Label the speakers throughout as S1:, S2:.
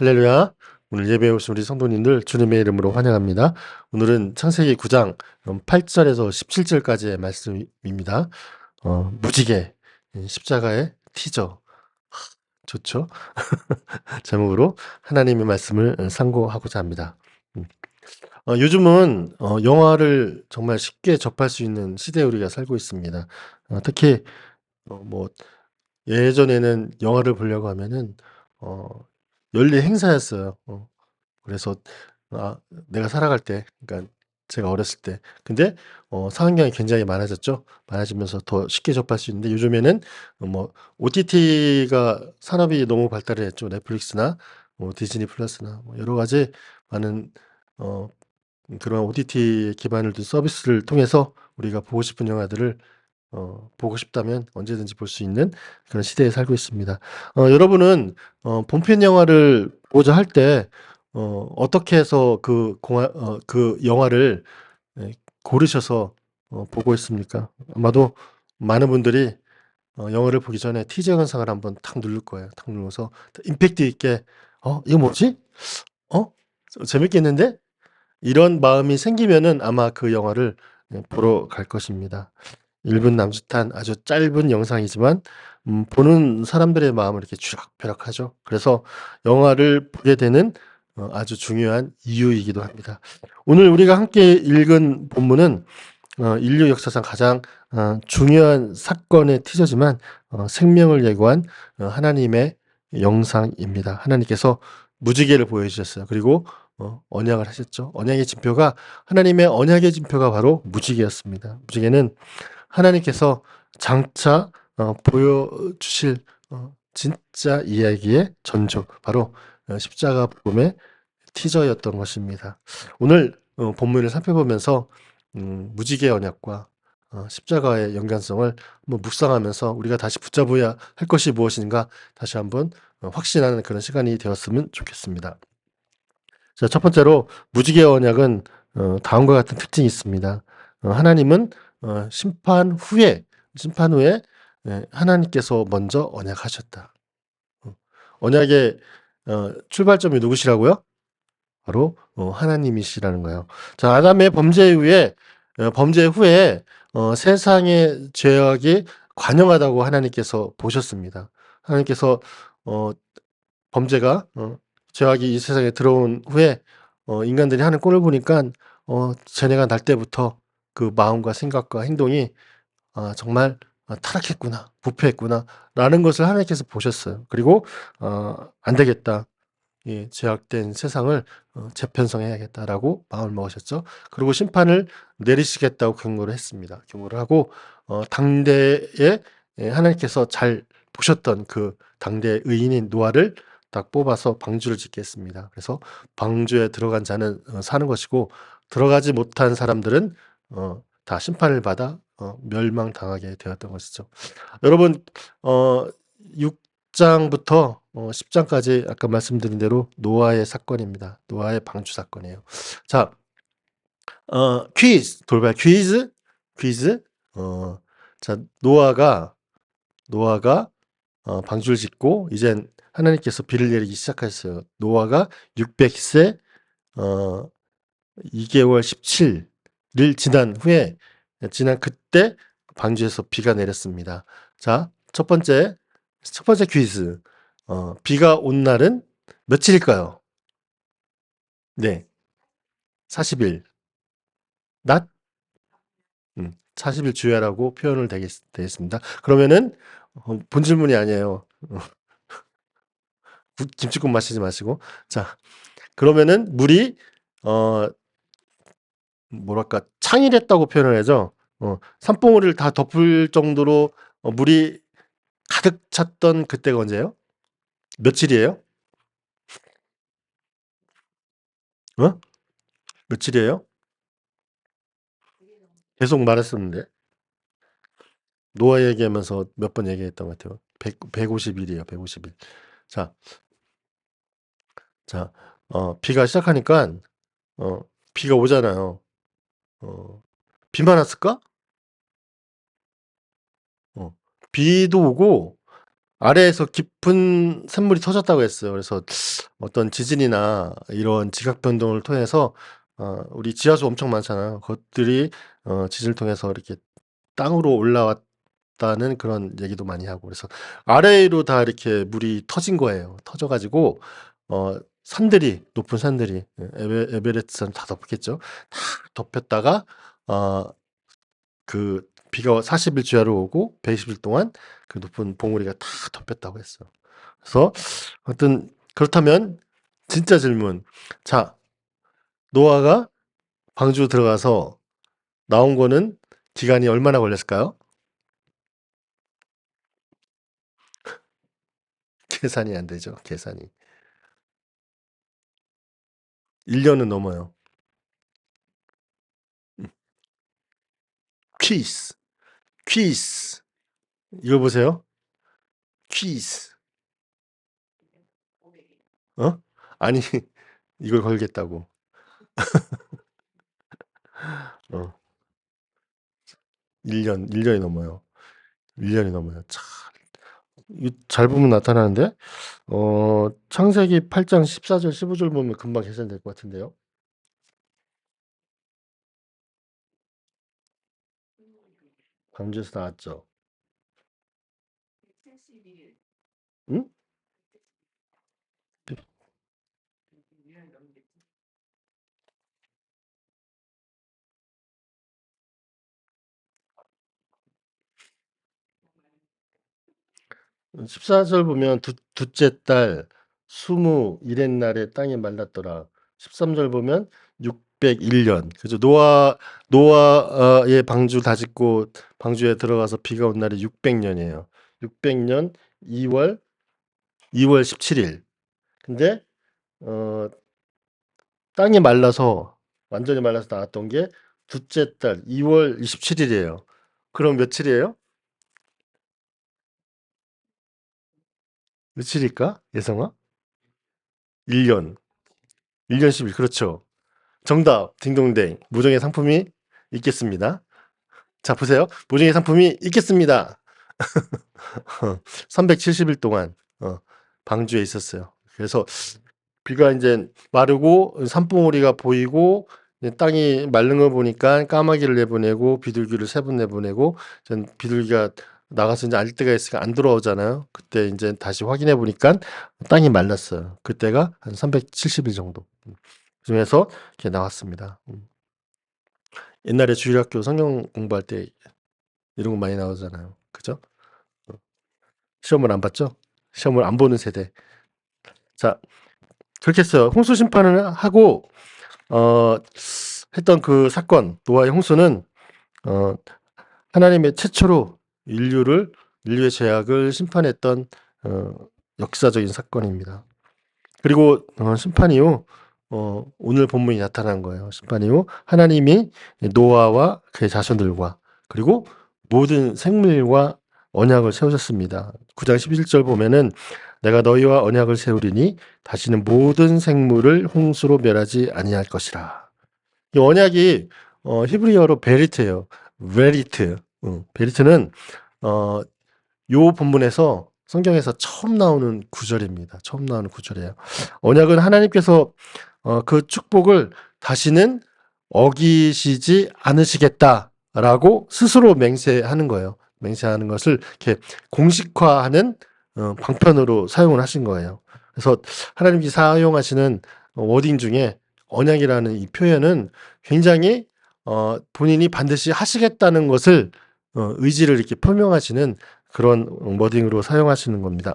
S1: 할렐루야. 오늘 예배에 오신 우리 성도님들 주님의 이름으로 환영합니다. 오늘은 창세기 9장 8절에서 17절까지의 말씀입니다. 어, 무지개, 십자가의 티저. 좋죠? 제목으로 하나님의 말씀을 상고하고자 합니다. 음. 어, 요즘은 어, 영화를 정말 쉽게 접할 수 있는 시대에 우리가 살고 있습니다. 어, 특히 어, 뭐 예전에는 영화를 보려고 하면은 어, 연례 행사였어요. 어. 그래서 아 내가 살아갈 때 그러니까 제가 어렸을 때 근데 어 상황경이 굉장히 많아졌죠. 많아지면서 더 쉽게 접할 수 있는데 요즘에는 뭐 OTT가 산업이 너무 발달을 했죠. 넷플릭스나 뭐 디즈니 플러스나 뭐 여러 가지 많은 어 그런 OTT 기반을 둔 서비스를 통해서 우리가 보고 싶은 영화들을 어 보고 싶다면 언제든지 볼 수 있는 그런 시대에 살고 있습니다. 어 여러분은 어 본편 영화를 보자 할 때 어 어떻게 해서 그 공화 어 그 영화를 예 고르셔서 어 보고 있습니까? 아마도 많은 분들이 어 영화를 보기 전에 티저 영상을 한번 탁 누를 거예요. 탁 눌러서 임팩트 있게 '어 이거 뭐지? 어 재밌겠는데?' 이런 마음이 생기면은 아마 그 영화를 예 보러 갈 것입니다. 1분 남짓한 아주 짧은 영상이지만 음 보는 사람들의 마음을 이렇게 쥐락펴락하죠. 그래서 영화를 보게 되는 어 아주 중요한 이유이기도 합니다. 오늘 우리가 함께 읽은 본문은 어 인류 역사상 가장 어 중요한 사건의 티저지만 어 생명을 예고한 어 하나님의 영상입니다. 하나님께서 무지개를 보여주셨어요. 그리고 어 언약을 하셨죠. 언약의 징표가 하나님의 언약의 징표가 바로 무지개였습니다. 무지개는 하나님께서 장차 어 보여주실 어 진짜 이야기의 전조 바로 어 십자가 복음의 티저였던 것입니다. 오늘 어 본문을 살펴보면서 음 무지개 언약과 어 십자가의 연관성을 한번 묵상하면서 우리가 다시 붙잡아야 할 것이 무엇인가 다시 한번 어 확신하는 그런 시간이 되었으면 좋겠습니다. 자, 첫 번째로 무지개 언약은 어 다음과 같은 특징이 있습니다. 어 하나님은 어 심판 후에 심판 후에 예 하나님께서 먼저 언약하셨다. 어 언약의 어 출발점이 누구시라고요? 바로 어 하나님이시라는 거예요. 자 아담의 범죄 이후에 어 범죄 후에 어 세상의 죄악이 관영하다고 하나님께서 보셨습니다. 하나님께서 어 범죄가 어 죄악이 이 세상에 들어온 후에 어 인간들이 하는 꼴을 보니깐 어 쟤네가 날 때부터 그 마음과 생각과 행동이 '아 정말 아 타락했구나. 부패했구나.'라는 것을 하나님께서 보셨어요. 그리고 어 '안 되겠다. 이 죄악된 세상을 어 재편성해야겠다.'라고 마음을 먹으셨죠. 그리고 심판을 내리시겠다고 경고를 했습니다. 경고를 하고 어 당대에 예 하나님께서 잘 보셨던 그 당대 의인인 노아를 딱 뽑아서 방주를 짓게 했습니다. 그래서 방주에 들어간 자는 어 사는 것이고 들어가지 못한 사람들은 어 다 심판을 받아 어 멸망당하게 되었던 것이죠. 여러분 어 6 장부터 어 10 장까지 아까 말씀드린 대로 노아의 사건입니다. 노아의 방주 사건이에요. 자 어 퀴즈 돌발 퀴즈 퀴즈 어 자 노아가 노아가 어 방주를 짓고 이젠 하나님께서 비를 내리기 시작하셨어요. 노아가 600세 어 2개월 17 일 지난 후에 지난 그때 방주에서 비가 내렸습니다. 자, 첫 번째 첫 번째 퀴즈. 어 비가 온 날은 며칠일까요? 네. 40일. 낮? 음 40일 주야라고 표현을 되겠 되겠습니다. 그러면은 어 본 질문이 아니에요. 김치국 마시지 마시고. 자 그러면은 물이 어 뭐랄까 창일했다고 표현을 하죠. 어 산봉우리를 다 덮을 정도로 어 물이 가득 찼던 그때가 언제예요? 며칠이에요? 어? 며칠이에요? 계속 말했었는데. 노아 얘기하면서 몇 번 얘기했던 것 같아요. 100 150 일이에요, 150 일. 자. 자, 어 비가 시작하니깐 어 비가 오잖아요. 어 비만 왔을까? 어 비도 오고 아래에서 깊은 샘물이 터졌다고 했어요. 그래서 어떤 지진이나 이런 지각 변동을 통해서 어 우리 지하수 엄청 많잖아요. 그것들이 어 지진을 통해서 이렇게 땅으로 올라왔다는 그런 얘기도 많이 하고 그래서 아래로 다 이렇게 물이 터진 거예요. 터져 가지고 어 산들이 높은 산들이 예 에베 에베레스트 산 다 덮겠죠. 다 덮였다가 어그 비가 40일 주야로 오고 120일 동안 그 높은 봉우리가 다 덮였다고 했어요. 그래서 하여튼 그렇다면 진짜 질문. 자, 노아가 방주 들어가서 나온 거는 기간이 얼마나 걸렸을까요? 계산이 안 되죠. 계산이. 1년은 넘어요. 음. 퀴즈. 퀴즈. 이거 보세요. 퀴즈. 어? 아니 이걸 걸겠다고. 어. 1년, 1년이 넘어요. 1년이 넘어요. 참. 잘 보면 나타나는데 어 창세기 8장 14절 15절 보면 금방 계산될 것 같은데요. 광주에서 나왔죠. 응? 14절 보면 두 둘째 달 스무 일의 날에 땅이 말랐더라. 13절 보면 601년. 그죠. 노아 노아의 방주 다 짓고 방주에 들어가서 비가 온 날이 600년이에요. 600년 2월 2월 17일. 근데 어 땅이 말라서 완전히 말라서 나왔던 게 둘째 달 2월 27일이에요. 그럼 며칠이에요? 며칠일까? 예성아? 1년. 1년 10일. 그렇죠. 정답. 딩동댕. 무정의 상품이 있겠습니다. 자, 보세요. 무정의 상품이 있겠습니다. 370일 동안 어, 방주에 있었어요. 그래서 비가 이제 마르고 산봉우리가 보이고 땅이 마른 걸 보니까 까마귀를 내보내고 비둘기를 세 번 내보내고 전 비둘기가 나가서 이제 알 때가 있으니까 안 돌아오잖아요. 그때 이제 다시 확인해 보니까 땅이 말랐어요. 그때가 한 370일 정도. 음. 그중에서 이렇게 나왔습니다. 음. 옛날에 주일학교 성경 공부할 때 이런 거 많이 나오잖아요. 그죠? 어. 시험을 안 봤죠? 시험을 안 보는 세대. 자, 그렇게 했어요. 홍수 심판을 하고 어 했던 그 사건 노아의 홍수는 어 하나님의 최초로 인류를 인류의 죄악을 심판했던 어 역사적인 사건입니다. 그리고 어 심판 이후 어 오늘 본문이 나타난 거예요. 심판 이후 하나님이 노아와 그의 자손들과 그리고 모든 생물과 언약을 세우셨습니다. 9장 11절 보면은 내가 너희와 언약을 세우리니 다시는 모든 생물을 홍수로 멸하지 아니할 것이라. 이 언약이 어 히브리어로 베리트예요. 베리트. 어, 베리트는 어 요 본문에서 성경에서 처음 나오는 구절입니다. 처음 나오는 구절이에요. 언약은 하나님께서 어, 그 축복을 다시는 어기시지 않으시겠다라고 스스로 맹세하는 거예요. 맹세하는 것을 이렇게 공식화하는 어, 방편으로 사용을 하신 거예요. 그래서 하나님이 사용하시는 워딩 중에 언약이라는 이 표현은 굉장히 어, 본인이 반드시 하시겠다는 것을 어, 의지를 이렇게 표명하시는 그런 워딩으로 사용하시는 겁니다.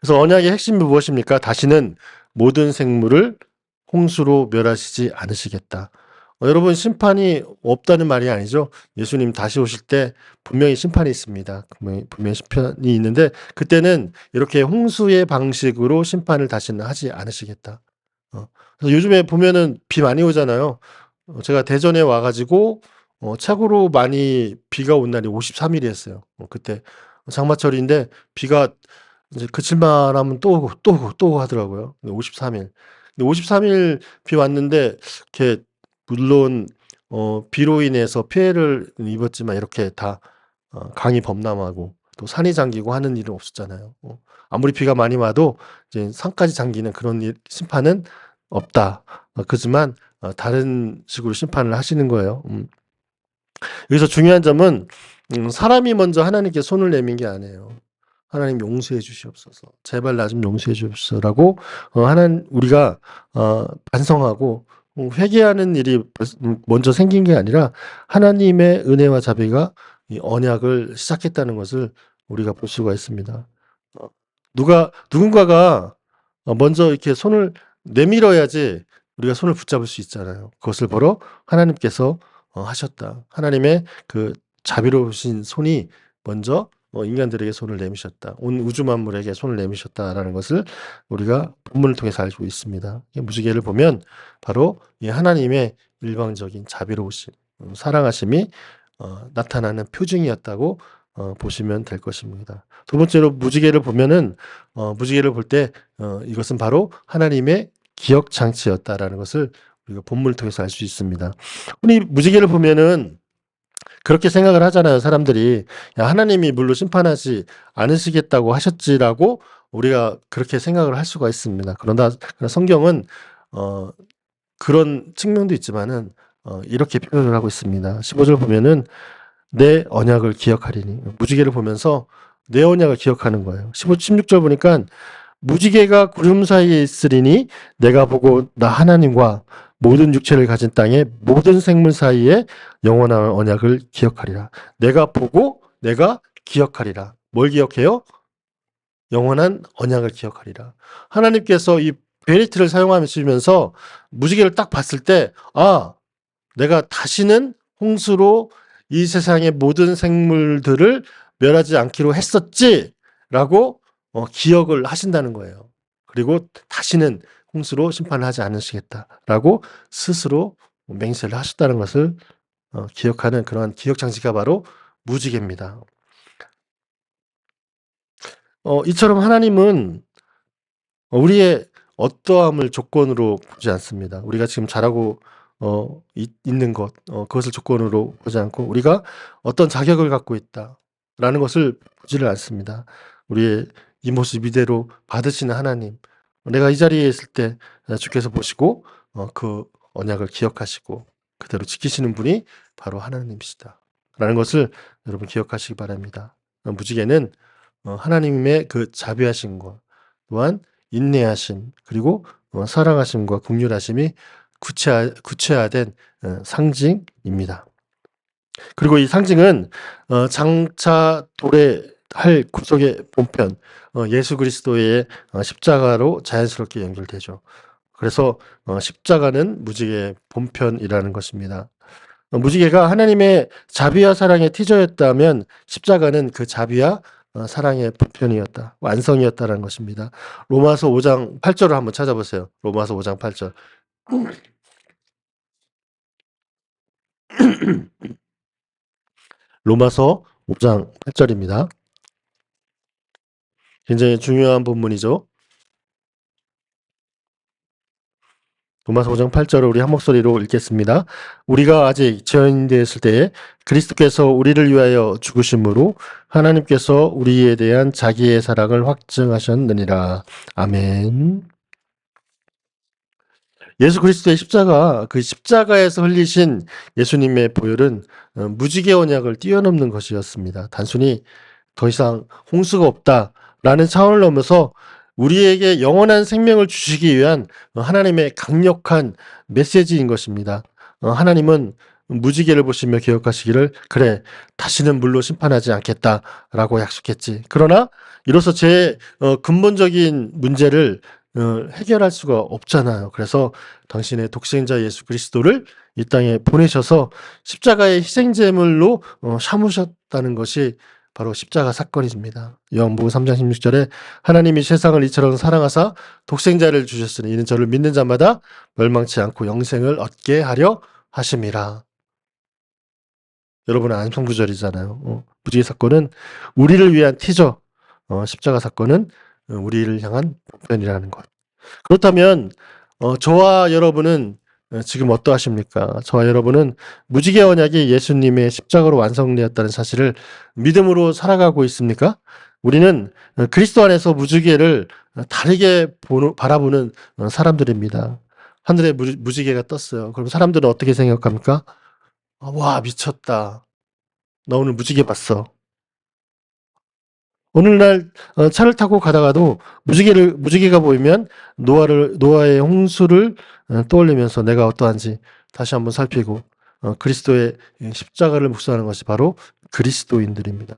S1: 그래서 언약의 핵심이 무엇입니까? 다시는 모든 생물을 홍수로 멸하시지 않으시겠다. 어, 여러분 심판이 없다는 말이 아니죠. 예수님 다시 오실 때 분명히 심판이 있습니다. 분명히, 분명히 심판이 있는데 그때는 이렇게 홍수의 방식으로 심판을 다시는 하지 않으시겠다. 어, 그래서 요즘에 보면은 비 많이 오잖아요. 어, 제가 대전에 와가지고 어, 최고로 많이 비가 온 날이 53일이었어요. 어, 그때 장마철인데 비가 이제 그칠만 하면 또, 또, 또 하더라고요. 53일. 근데 53일 비 왔는데, 이렇게, 물론, 어, 비로 인해서 피해를 입었지만, 이렇게 다, 어, 강이 범람하고, 또 산이 잠기고 하는 일은 없었잖아요. 어, 아무리 비가 많이 와도 이제 산까지 잠기는 그런 일, 심판은 없다. 어, 그지만 어, 다른 식으로 심판을 하시는 거예요. 음. 여기서 중요한 점은 음, 사람이 먼저 하나님께 손을 내민 게 아니에요. 하나님 용서해 주시옵소서. 제발 나 좀 용서해 주옵소서라고 어, 하나님 우리가 어, 반성하고 어, 회개하는 일이 벌- 음, 먼저 생긴 게 아니라 하나님의 은혜와 자비가 이 언약을 시작했다는 것을 우리가 볼 수가 있습니다. 어, 누가 누군가가 어, 먼저 이렇게 손을 내밀어야지 우리가 손을 붙잡을 수 있잖아요. 그것을 보러 하나님께서 어, 하셨다. 하나님의 그 자비로우신 손이 먼저 어, 인간들에게 손을 내미셨다. 온 우주 만물에게 손을 내미셨다라는 것을 우리가 본문을 통해서 알고 있습니다. 이 무지개를 보면 바로 이 하나님의 일방적인 자비로우심, 음, 사랑하심이 어, 나타나는 표징이었다고 어, 보시면 될 것입니다. 두 번째로 무지개를 보면은 어, 무지개를 볼때 어, 이것은 바로 하나님의 기억 장치였다라는 것을 우리가 본문을 통해서 알 수 있습니다. 우리 무지개를 보면은 그렇게 생각을 하잖아요. 사람들이 야, 하나님이 물로 심판하지 않으시겠다고 하셨지라고 우리가 그렇게 생각을 할 수가 있습니다. 그러나 성경은 어, 그런 측면도 있지만은 어, 이렇게 표현을 하고 있습니다. 15절 보면은 내 언약을 기억하리니 무지개를 보면서 내 언약을 기억하는 거예요. 15, 16절 보니까 무지개가 구름 사이에 있으리니 내가 보고 나 하나님과 모든 육체를 가진 땅의 모든 생물 사이에 영원한 언약을 기억하리라. 내가 보고 내가 기억하리라. 뭘 기억해요? 영원한 언약을 기억하리라. 하나님께서 이 베리트를 사용하시면서 무지개를 딱 봤을 때, 아, 내가 다시는 홍수로 이 세상의 모든 생물들을 멸하지 않기로 했었지! 라고 어, 기억을 하신다는 거예요. 그리고 다시는 홍수로 심판을 하지 않으시겠다라고 스스로 맹세를 하셨다는 것을 어, 기억하는 그러한 기억 장치가 바로 무지개입니다. 어, 이처럼 하나님은 우리의 어떠함을 조건으로 보지 않습니다. 우리가 지금 잘하고 어, 있, 는 것, 어, 그것을 조건으로 보지 않고 우리가 어떤 자격을 갖고 있다라는 것을 보지를 않습니다. 우리의 이 모습 이대로 받으시는 하나님, 내가 이 자리에 있을 때 주께서 보시고 어, 그 언약을 기억하시고 그대로 지키시는 분이 바로 하나님이시다. 라는 것을 여러분 기억하시기 바랍니다. 어, 무지개는 어, 하나님의 그 자비하심과 또한 인내하심 그리고 어, 사랑하심과 국률하심이 구체화, 구체화된 어, 상징입니다. 그리고 이 상징은 어, 장차 도래 할 구속의 본편 어, 예수 그리스도의 어, 십자가로 자연스럽게 연결되죠. 그래서 어, 십자가는 무지개의 본편이라는 것입니다. 어, 무지개가 하나님의 자비와 사랑의 티저였다면 십자가는 그 자비와 어, 사랑의 본편이었다. 완성이었다라는 것입니다. 로마서 5장 8절을 한번 찾아보세요. 로마서 5장 8절. 로마서 5장 8절입니다. 굉장히 중요한 본문이죠. 로마서 5장 8절을 우리 한 목소리로 읽겠습니다. 우리가 아직 죄인이 되었을 때에 그리스도께서 우리를 위하여 죽으심으로 하나님께서 우리에 대한 자기의 사랑을 확증하셨느니라. 아멘. 예수 그리스도의 십자가, 그 십자가에서 흘리신 예수님의 보혈은 어, 무지개 언약을 뛰어넘는 것이었습니다. 단순히 더 이상 홍수가 없다 라는 차원을 넘어서 우리에게 영원한 생명을 주시기 위한 하나님의 강력한 메시지인 것입니다. 어, 하나님은 무지개를 보시며 기억하시기를 그래 다시는 물로 심판하지 않겠다라고 약속했지. 그러나 이로써 제 어, 근본적인 문제를 어, 해결할 수가 없잖아요. 그래서 당신의 독생자 예수 그리스도를 이 땅에 보내셔서 십자가의 희생제물로 어, 삼으셨다는 것이 바로 십자가 사건입니다. 요한복음 3장 16절에 하나님이 세상을 이처럼 사랑하사 독생자를 주셨으니 이는 저를 믿는 자마다 멸망치 않고 영생을 얻게 하려 하심이라. 여러분은 안성부절이잖아요. 어, 무지개 사건은 우리를 위한 티저, 어, 십자가 사건은 어, 우리를 향한 보편이라는 것. 그렇다면 어, 저와 여러분은 어, 지금 어떠하십니까? 저와 여러분은 무지개 언약이 예수님의 십자가로 완성되었다는 사실을 믿음으로 살아가고 있습니까? 우리는 어, 그리스도 안에서 무지개를 어, 다르게 보는, 바라보는 어, 사람들입니다. 하늘에 무, 무지개가 떴어요. 그럼 사람들은 어떻게 생각합니까? 아, 와, 미쳤다. 나 오늘 무지개 봤어. 오늘날 어, 차를 타고 가다가도 무지개를 무지개가 보이면 노아를 노아의 홍수를 어, 떠올리면서 내가 어떠한지 다시 한번 살피고 어, 그리스도의 십자가를 묵상하는 것이 바로 그리스도인들입니다.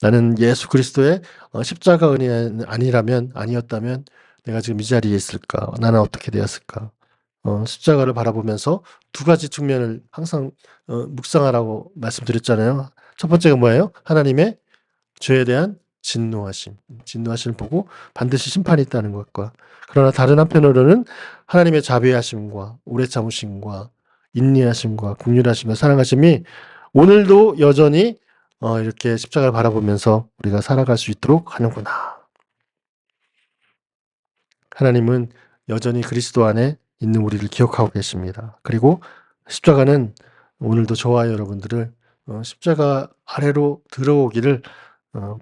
S1: 나는 예수 그리스도의 어, 십자가 은혜 아니라면 아니었다면 내가 지금 이 자리에 있을까? 나는 어떻게 되었을까? 어, 십자가를 바라보면서 두 가지 측면을 항상 어, 묵상하라고 말씀드렸잖아요. 첫 번째가 뭐예요? 하나님의 죄에 대한 진노하심, 진노하심을 보고 반드시 심판이 있다는 것과 그러나 다른 한편으로는 하나님의 자비하심과 오래 참으심과 인내하심과 국률하심과 사랑하심이 오늘도 여전히 어, 이렇게 십자가를 바라보면서 우리가 살아갈 수 있도록 하는구나. 하나님은 여전히 그리스도 안에 있는 우리를 기억하고 계십니다. 그리고 십자가는 오늘도 저와 여러분들을 어, 십자가 아래로 들어오기를 어,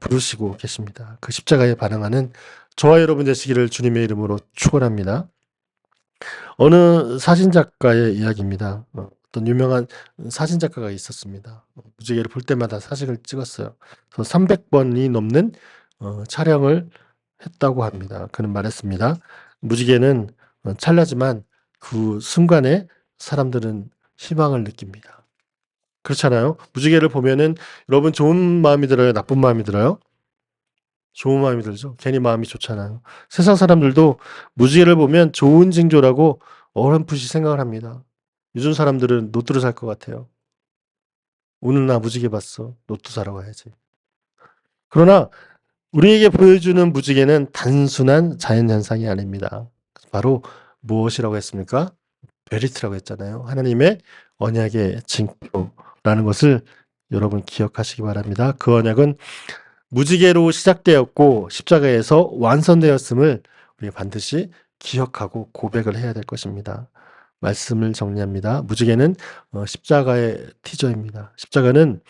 S1: 부르시고 계십니다. 그 십자가에 반응하는 저와 여러분 되시기를 주님의 이름으로 축원합니다. 어느 사진 작가의 이야기입니다. 어, 어떤 유명한 사진 작가가 있었습니다. 어, 무지개를 볼 때마다 사진을 찍었어요. 그래서 300번이 넘는 어, 촬영을 했다고 합니다. 그는 말했습니다. 무지개는 어, 찰나지만 그 순간에 사람들은 희망을 느낍니다. 그렇잖아요. 무지개를 보면은 여러분 좋은 마음이 들어요? 나쁜 마음이 들어요? 좋은 마음이 들죠. 괜히 마음이 좋잖아요. 세상 사람들도 무지개를 보면 좋은 징조라고 어렴풋이 생각을 합니다. 요즘 사람들은 로또를 살 것 같아요. 오늘 나 무지개 봤어. 로또 사러 가야지. 그러나 우리에게 보여주는 무지개는 단순한 자연현상이 아닙니다. 바로 무엇이라고 했습니까? 베리트라고 했잖아요. 하나님의 언약의 징표 라는 것을 여러분 기억하시기 바랍니다. 그 언약은 무지개로 시작되었고 십자가에서 완성되었음을 우리가 반드시 기억하고 고백을 해야 될 것입니다. 말씀을 정리합니다. 무지개는 어, 십자가의 티저입니다. 십자가는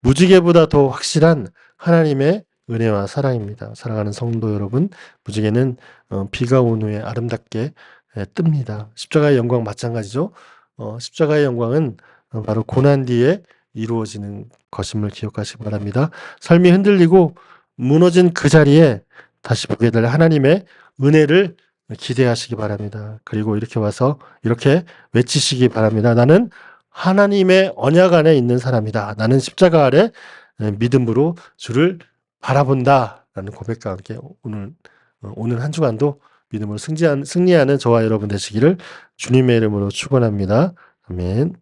S1: 무지개보다 더 확실한 하나님의 은혜와 사랑입니다. 사랑하는 성도 여러분, 무지개는 어, 비가 온 후에 아름답게 에, 뜹니다. 십자가의 영광 마찬가지죠. 어, 십자가의 영광은 어, 바로 고난 뒤에 이루어지는 것임을 기억하시기 바랍니다. 삶이 흔들리고 무너진 그 자리에 다시 보게 될 하나님의 은혜를 기대하시기 바랍니다. 그리고 이렇게 와서 이렇게 외치시기 바랍니다. 나는 하나님의 언약 안에 있는 사람이다. 나는 십자가 아래 에, 믿음으로 주를 바라본다. 라는 고백과 함께 오늘, 어, 오늘 한 주간도 믿음으로 승리하는 저와 여러분 되시기를 주님의 이름으로 축원합니다. 아멘.